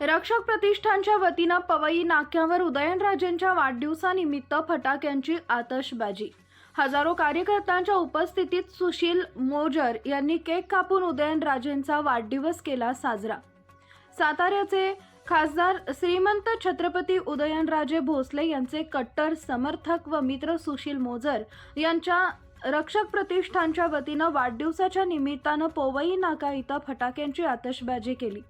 रक्षक प्रतिष्ठानच्या वतीनं पवई नाक्यावर उदयनराजेंच्या वाढदिवसानिमित्त फटाक्यांची आतषबाजी. हजारो कार्यकर्त्यांच्या उपस्थितीत सुशील मोजर यांनी केक कापून उदयनराजेंचा वाढदिवस केला साजरा. साताऱ्याचे खासदार श्रीमंत छत्रपती उदयनराजे भोसले यांचे कट्टर समर्थक व मित्र सुशील मोजर यांच्या रक्षक प्रतिष्ठानच्या वतीनं वाढदिवसाच्या निमित्तानं पोवई नाका इथं फटाक्यांची आतषबाजी केली.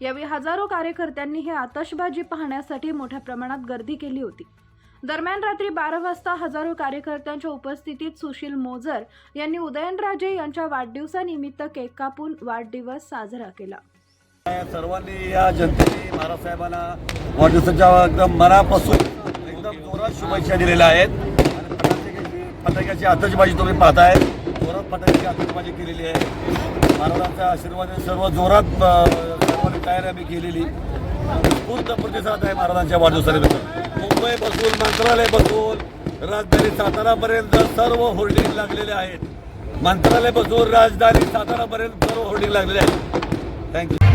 यावेळी हजारो कार्यकर्त्यांनी ही आतषबाजी पाहण्यासाठी मोठ्या प्रमाणात गर्दी केली होती. दरम्यान रात्री बारा वाजता हजारो कार्यकर्त्यांच्या उपस्थितीत सुशील मोजर यांनी उदयनराजे यांच्या वाढदिवसानिमित्त केक कापून वाढदिवस साजरा केला. सर्वांनी या जनतेने महाराज साहेबांना वाढदिवसाच्या एकदम मनापासून एकदम जोरात शुभेच्छा दिलेल्या आहेत. फटाक्याची आतषबाजी तुम्ही पाहताय. जोरात फटाक्याची आतषबाजी केलेली आहे. महाराजांच्या आशीर्वादाने सर्व जोरात तयारी आम्ही केलेली. पूर्ण प्रतिसाद आहे महाराजांच्या वाढदिवसानिमित्त. मुंबई बसून मंत्रालय बसून राजधानी सातारापर्यंत सर्व होर्डिंग लागलेले आहेत. मंत्रालय बसून राजधानी सातारापर्यंत सर्व होर्डिंग लागलेले आहेत. थँक्यू